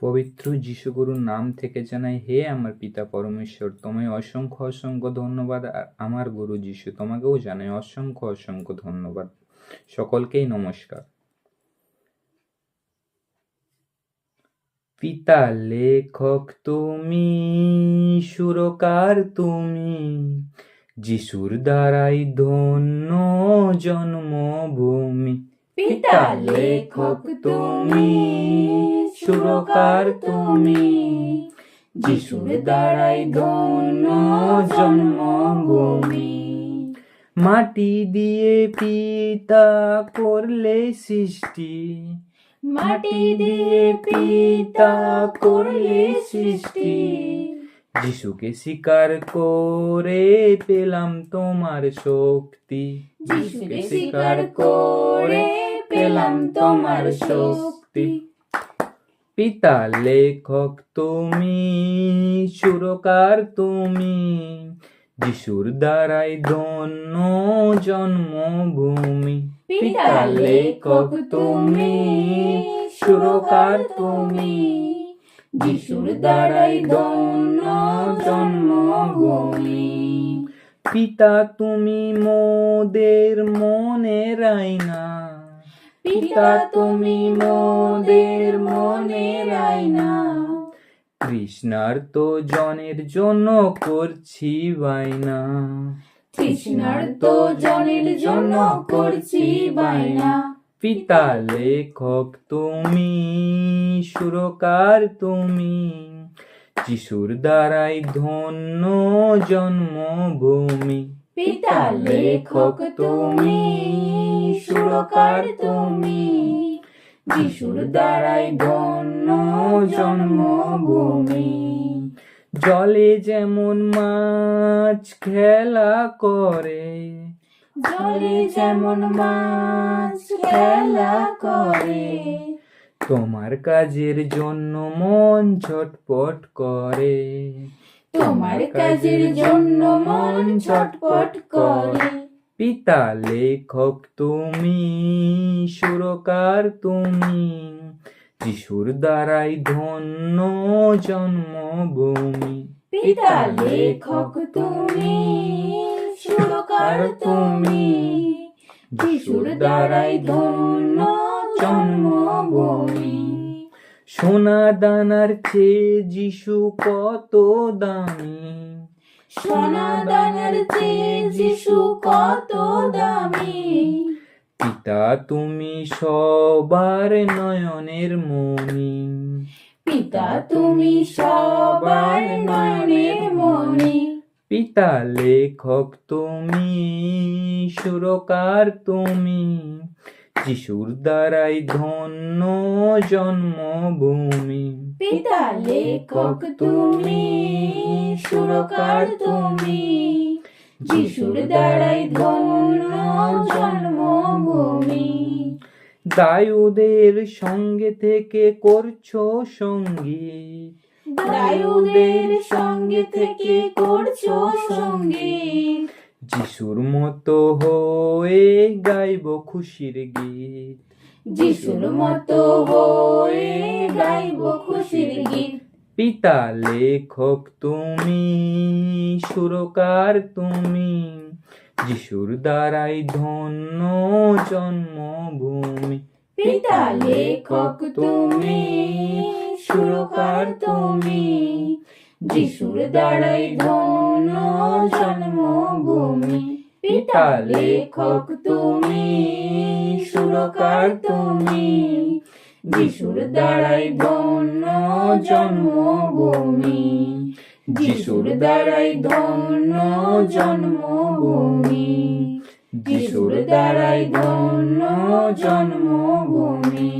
পবিত্র যিশুগুরুর নাম থেকে জানাই, হে আমার পিতা পরমেশ্বর, তোমায় অসংখ্য অসংখ্য ধন্যবাদ। আর আমার গুরু যিশু, তোমাকেও জানাই অসংখ্য অসংখ্য ধন্যবাদ। সকলকেই নমস্কার। পিতা লেখক তুমি, সুরকার তুমি, যিশুর দ্বারাই ধন্য জন্মভূমি। পিতা লেখক তুমি, সুরকার তুমি, যিশুর দ্বারাই ধন্য জন্মভূমি। মাটি দিয়ে পিতা করলে সৃষ্টি। মাটি দিয়ে পিতা করলে সৃষ্টি। যিশুকে স্বীকার করে পেলাম তোমার শক্তি। যিশুকে স্বীকার করে পেলাম তোমার শক্তি। পিতা লেখক তুমি সুরকার তুমি যিশুর দ্বারাই ধন্য জন্মভূমি। পিতা লেখক তুমি সুরকার তুমি যিশুর দ্বারাই ধন্য জন্মভূমি। পিতা তুমি মোদের মনের আয়না পিতা তুমি মোদের মনের আয়না কৃষ্ণার্ত জনের জন্য করছি বায়না। তৃষ্ণার্ত জনের জন্য করছি বায়না। পিতা লেখক তুমি সুরকার তুমি যিশুর দ্বারাই ধন্য জন্মভূমি। পিতা লেখক তুমি সুরকার তুমি যিশুর দ্বারাই ধন্য জন্মভূমি। জলে যেমন মাছ খেলা করে জলে যেমন মাছ খেলা করে তোমার কাজের জন্য মন ছটপট করে। তোমার কাজের জন্য মন ছটপট করে। পিতা লেখক তুমি সুরকার তুমি যিশুর দ্বারাই ধন্য জন্মভূমি। পিতা লেখক তুমি সুরকার তুমি যিশুর দ্বারাই ধন্য জন্মভূমি। সোনা দানার চেয়ে যিশু কত দামি? সোনা দানার চেয়ে যিশু কত দামি? পিতা তুমি সবার নয়নের মনি পিতা তুমি সবার নয়নের মনি পিতা লেখক তুমি সুরকার তুমি যিশুর দ্বারাই ধন্য জন্মভূমি। পিতা লেখক তুমি সুরকার তুমি। যিশুর দ্বারাই ধন্য জন্মভূমি। দায়ুদের সঙ্গে থেকে করছ সংগীত দায়ুদের সঙ্গে থেকে করছ সংগীত যিশুর মতো হয়ে গাইব খুশির গীত। যিশুর মতো হয়ে গাইব খুশির গীত। পিতা লেখক তুমি সুরকার তুমি যিশুর দ্বারাই ধন্য জন্মভূমি। পিতা লেখক তুমি সুরকার তুমি যিশুর দ্বারাই ধন্য জন্মভূমি পিতা লেখক তুমি, সুরকার তুমি, যিশুর দ্বারাই ধন্য জন্মভূমি, যিশুর দ্বারাই ধন্য জন্মভূমি, যিশুর দ্বারাই ধন্য জন্মভূমি।